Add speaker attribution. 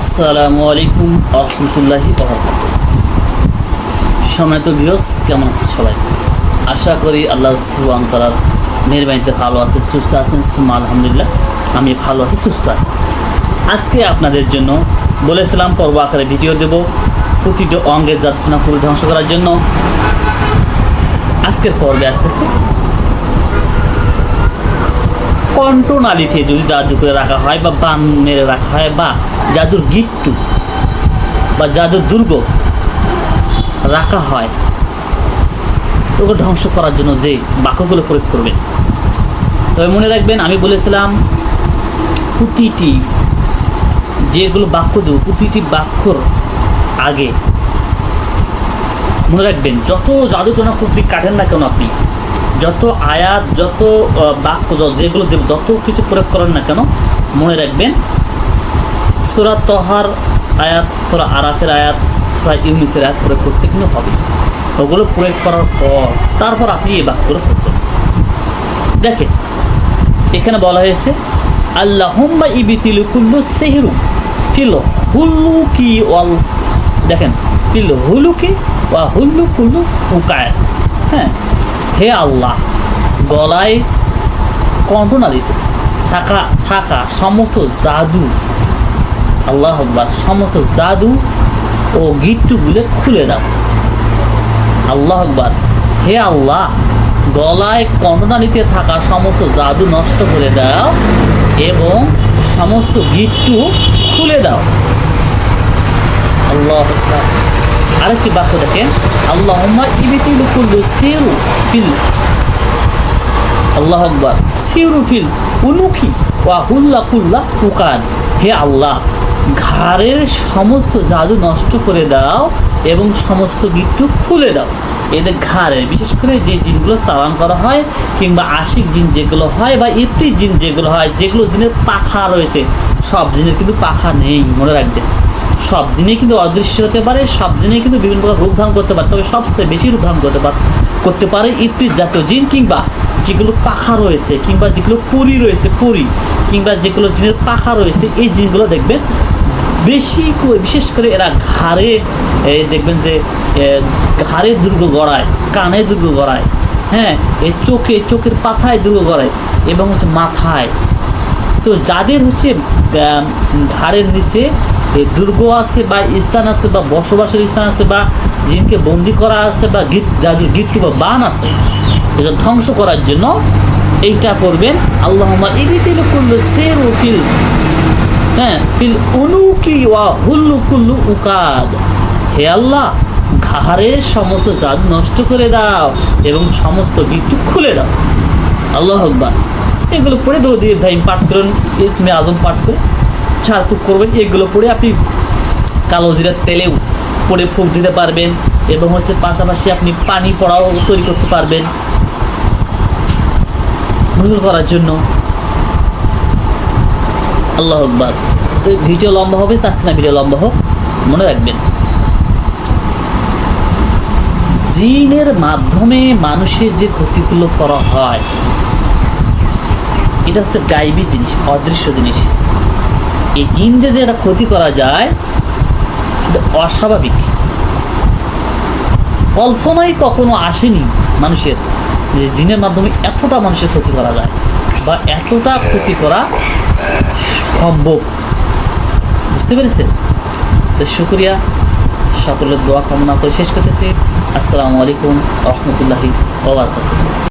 Speaker 1: আসসালামু আলাইকুম আরহামতুল্লাহি সময়ত বিহস কেমন আছে সবাই? আশা করি আল্লাহ সুবান তালার মেহরবানিতে ভালো আছে সুস্থ আছেন সুমা আলহামদুলিল্লাহ, আমি ভালো আছি, সুস্থ আছি। আজকে আপনাদের জন্য বলেছিলাম, পর্ব আকারে ভিডিও দেব। প্রতিটি অঙ্গের যাত্রা পুরো ধ্বংস করার জন্য। আজকের পর্বে আসতেছে কণ্ঠনালীতে যদি জাদু করে রাখা হয় বা বান মেরে রাখা হয় বা জাদুর গিট্টু বা জাদুর দুর্গ রাখা হয়, ওকে ধ্বংস করার জন্য যে বাক্যগুলো প্রয়োগ করবেন। তবে মনে রাখবেন, আমি বলেছিলাম, প্রতিটি যেগুলো বাক্য দেব, প্রতিটি বাক্যর আগে মনে রাখবেন, যত জাদুটনা কুপি কাটেন না কেন আপনি যত আয়াত, যত বাক্য যেগুলো দেব, যত কিছু প্রয়োগ করেন না কেন, মনে রাখবেন, সুরা তহার আয়াত, সুরা আরাফের আয়াত, সুরা ইউনিসের আয়াত প্রয়োগ করতে কিন্তু হবে। ওগুলো প্রয়োগ করার পর, তারপর আপনি এই বাক্যগুলো প্রয়োগ করবেন। দেখেন, এখানে বলা হয়েছে, আল্লাহুম্মা ইবিতিলু কুল্লু সেহরু ফিল হুল্লু কি ওয়াল, দেখেন, ফিল হুলু কি ওয়া হুল্লু কুল্লু উকায় হ্যাঁ হে আল্লাহ, গলায় কণ্ঠনালীতে থাকা থাকা সমস্ত জাদু, আল্লাহ আকবার, সমস্ত জাদু ও গিট্টুগুলো খুলে দাও। আল্লাহ আকবার, হে আল্লাহ, গলায় কণ্ঠনালীতে থাকা সমস্ত জাদু নষ্ট করে দাও এবং সমস্ত গিট্টু খুলে দাও। আল্লাহ আকবার। আরেকটি বাক্য দেখেন আল্লাহ আল্লাহ আকবার, সিরু ফিল উনুকি ওয়া হুল্লা কুল্লা উকান হে আল্লাহ, ঘাড়ের সমস্ত জাদু নষ্ট করে দাও এবং সমস্ত গিট্টু খুলে দাও। এদের ঘাড়ের, বিশেষ করে যে জিনগুলো চালান করা হয় কিংবা আশিক জিন যেগুলো হয় বা ইফরি জিন যেগুলো হয়, যেগুলো জিনের পাখা রয়েছে, সব জিনের কিন্তু পাখা নেই, মনে রাখবেন। সব জিনিস কিন্তু অদৃশ্য হতে পারে, সব জিনিস কিন্তু বিভিন্ন প্রকার রূপ ধারণ করতে পারে, তবে সবচেয়ে বেশি রূপ ধারণ করতে পারে করতে পারে ইফরিত জাতীয় জিন কিংবা যেগুলো পাখা রয়েছে, কিংবা যেগুলো পরি রয়েছে, পরি, কিংবা যেগুলো জিনের পাখা রয়েছে, এই জিনগুলো দেখবেন বেশি বিশেষ করে এরা ঘাড়ে দেখবেন যে ঘাড়ে দুর্গ গড়ায়, কানে দুর্গ গড়ায় হ্যাঁ এই চোখে, চোখের পাথায় দুর্গ গড়ায় এবং হচ্ছে মাথায়। তো যাদের হচ্ছে ঘাড়ের নিচে দুর্গ আছে বা স্থান আছে বা বসবাসের স্থান আছে বা জিনকে বন্দি করা আছে বা গীত জাদুর গিট্টু বা বান আছে এটা ধ্বংস করার জন্য এইটা করবেন আল্লাহ ইবিতিল কুল্লু সের ফিল হ্যাঁ ফিল উনুকি ওয়া হুল্লু কুল্লু উকাদ। হে আল্লাহ ঘাড়ের সমস্ত জাদু নষ্ট করে দাও এবং সমস্ত গিট্টু খুলে দাও। আল্লাহ আকবার। এগুলো পড়ে দৌড় দিয়ে ইব্রাহিম পাঠ করেন, ইসমে আজম পাঠ করে ঝাড়ফুঁক করবেন, এগুলো পড়ে আপনি কালো জিরার তেলেও পরে ফুক দিতে পারবেন এবং হচ্ছে পাশাপাশি আপনি পানি পড়াও তৈরি করতে পারবেন গোসল করার জন্য। আল্লাহ আকবার। তো ভিডিও লম্বা হবে চাচ্ছি না ভিডিও লম্বা হোক, মনে রাখবেন। জিনের মাধ্যমে মানুষের যে ক্ষতিগুলো করা হয়, এটা হচ্ছে গাইবী জিনিস, অদৃশ্য জিনিস। এই জিন দিয়ে যে একটা ক্ষতি করা যায়, সেটা অস্বাভাবিক। কল্পনাই কখনো আসেনি মানুষের যে জিনের মাধ্যমে এতটা মানুষের ক্ষতি করা যায় বা এতটা ক্ষতি করা সম্ভব। বুঝতে পেরেছেন? তো শুক্রিয়া। সকলের দোয়া কামনা করে শেষ করতেছি। আসসালামু আলাইকুম রহমতুল্লাহি ওবরাকাতুহ